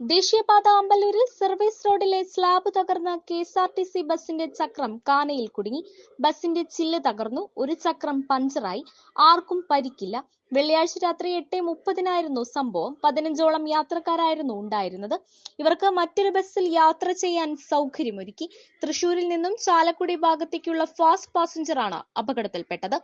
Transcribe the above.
ദേശീയപാത അമ്പലൂരിൽ സർവീസ് റോഡിലെ സ്ലാബ് തകർന്ന K S R T C ബസിന്റെ ചക്രം കാനയിൽ കുടുങ്ങി. ബസിന്റെ ചില്ല് തകർന്നു. ഒരു ചക്രം പഞ്ചറായി. ആർക്കും പരിക്കില്ല. വെള്ളിയാഴ്ച രാത്രി എട്ട് മുപ്പതിനായിരുന്നു സംഭവം. പതിനഞ്ചോളം യാത്രക്കാരായിരുന്നു ഉണ്ടായിരുന്നത്. ഇവർക്ക് മറ്റൊരു ബസ്സിൽ യാത്ര ചെയ്യാൻ സൗകര്യമൊരുക്കി. തൃശൂരിൽ നിന്നും ചാലക്കുടി ഭാഗത്തേക്കുള്ള ഫാസ്റ്റ് പാസഞ്ചറാണ് അപകടത്തിൽപ്പെട്ടത്.